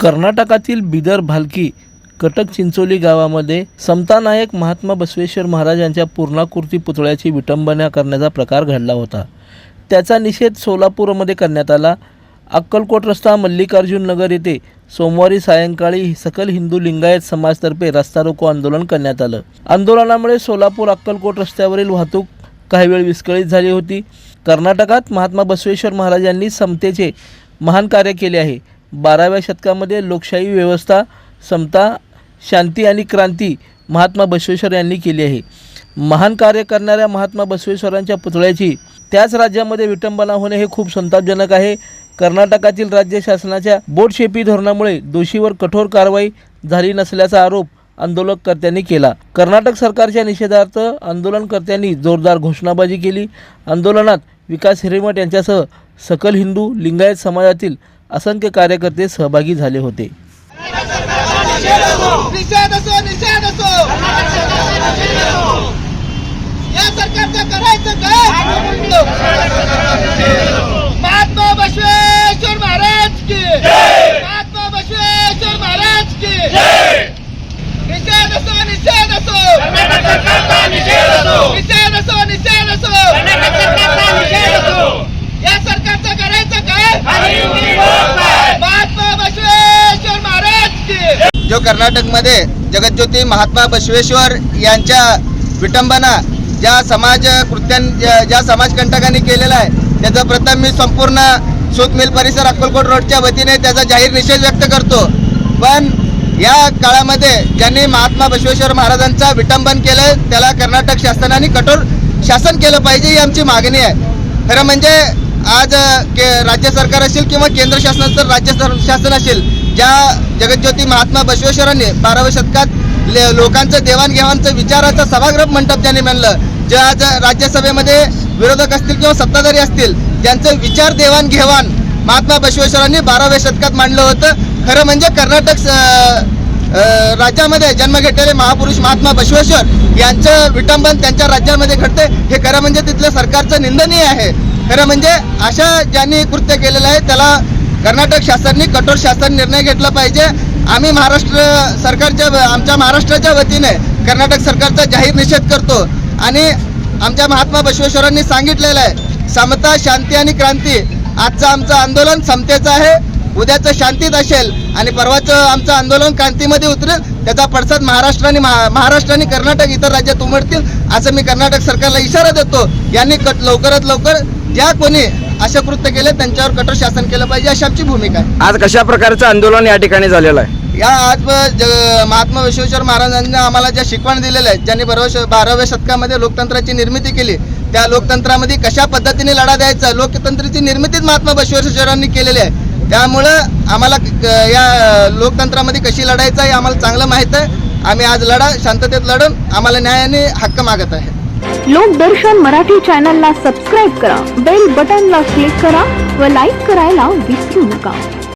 कर्नाटकातील बिदर भालकी कटक चिंचोली गावामध्ये समता नायक महात्मा बसवेश्वर महाराज यांच्या पूर्णाकृती पुतळ्याची विटंबना करण्याचा प्रकार घडला होता. त्याचा निषेध सोलापूरमध्ये करण्यात आला. अक्कलकोट रस्ता मल्लिकार्जुन नगर येथे सोमवारी सायंकाळी सकल हिंदू लिंगायत समाजतर्फे रस्ता रोको आंदोलन करण्यात आलं. आंदोलनामुळे सोलापूर अक्कलकोट रस्त्यावरील वाहतूक काही वेळ विस्कळीत झाली होती. कर्नाटकात महात्मा बसवेश्वर महाराज यांनी समतेचे महान कार्य केले आहे. बाराव्या शतकामध्ये लोकशाही व्यवस्था समता शांती आणि क्रांती महात्मा बसवेश्वर यांनी केली आहे. महान कार्य करणाऱ्या महात्मा बसवेश्वरांच्या पुतळ्याची त्याच राज्यामध्ये विटंबना होणे हे खूप संतापजनक आहे. कर्नाटकातील राज्य शासनाच्या बोटशेपी धोरणामुळे दोषीवर कठोर कारवाई झाली नसल्याचा आरोप आंदोलनकर्त्यांनी केला. कर्नाटक सरकारच्या निषेधार्थ आंदोलनकर्त्यांनी जोरदार घोषणाबाजी केली. आंदोलनात विकास हिरेमठ यांच्यासह सकल हिंदू लिंगायत समाजातील असंख्य कार्यकर्ते सहभागी झाले होते. या सरकारचं करायचं काय महात्मा बसवेश्वर महाराज की महात्मा बसवेश्वर महाराज की निषेध असो निषेध असो निषेध असो निषेध असो या सरकारचं करायचं काय महात्मा बसवेश्वर महाराज की जो कर्नाटकमध्ये जगज्योती महात्मा बसवेश्वर यांच्या विटंबना ज्या समाज कृत्यां ज्या- समाजकंटकांनी केलेला आहे त्याचा प्रथम मी संपूर्ण सुतमिल परिसर अक्कलकोट रोडच्या वतीने त्याचा जाहीर निषेध व्यक्त करतो. पण या काळामध्ये ज्यांनी महात्मा बसवेश्वर महाराजांचा विटंबन केलं त्याला कर्नाटक शासनाने कठोर शासन केलं पाहिजे ही आमची मागणी आहे. खरं म्हणजे आज के राज्य सरकार असेल किंवा केंद्र शासनाचं राज्य शासन असेल ज्या जगज्योती महात्मा बसवेश्वरांनी बाराव्या शतकात ले- लोकांचं देवाणघेवाणचं विचाराचं सभागृह मंडप ज्यांनी म्हणलं जे आज राज्यसभेमध्ये विरोधक असतील किंवा सत्ताधारी असतील ज्यांचं विचार देवाणघेवाण महात्मा बसवेश्वरांनी बाराव्या शतकात मांडलं होतं. खरं म्हणजे कर्नाटक स- राज्यामध्ये जन्म घेतलेले महापुरुष महात्मा बसवेश्वर यांचं विटंबन त्यांच्या राज्यामध्ये घडते हे खरं म्हणजे तिथल्या सरकारचं निंदनीय आहे. खरं म्हणजे अशा ज्यांनी कृत्य केलेलं आहे त्याला कर्नाटक शासनाने कठोर शासन निर्णय घेतला पाहिजे. आम्ही महाराष्ट्र सरकारच्या आमच्या महाराष्ट्राच्या वतीने कर्नाटक सरकारचा जाहीर निषेध करतो. आणि आमच्या महात्मा बसवेश्वरांनी सांगितलेलं आहे समता शांती आणि क्रांती. आजचं आमचं आंदोलन समतेचं आहे. उद्याचं शांतीत असेल आणि परवाचं आमचं आंदोलन क्रांतीमध्ये उतरेल त्याचा पडसाद महाराष्ट्र आणि महा- महाराष्ट्र आणि कर्नाटक इतर राज्यात उमटतील असं मी कर्नाटक सरकारला इशारा देतो. यांनी कट लवकरात लवकर ज्या कोणी अशा कृत्य केले त्यांच्यावर कठोर शासन केलं पाहिजे अशी आमची भूमिका आहे. आज कशा प्रकारचं आंदोलन या ठिकाणी झालेलं आहे? या आज महात्मा विश्वेश्वर महाराजांनी आम्हाला ज्या शिकवण दिलेल्या आहेत ज्यांनी बाराव्या बाराव्या शतकामध्ये लोकतंत्राची निर्मिती केली त्या लोकतंत्रामध्ये कशा पद्धतीने लढा द्यायचा लोकतंत्राची निर्मितीच महात्मा बसवेश्वरांनी केलेली आहे. त्यामुळं आम्हाला या लोकतंत्रामध्ये कशी लढायचं हे आम्हाला चांगलं माहीत आहे. आम्ही आज लढा शांततेत लढून आम्हाला न्यायाने हक्क मागत आहे. लोकदर्शन मराठी चॅनलला सबस्क्राईब करा बेल बटनला क्लिक करा व लाईक करायला विसरू नका.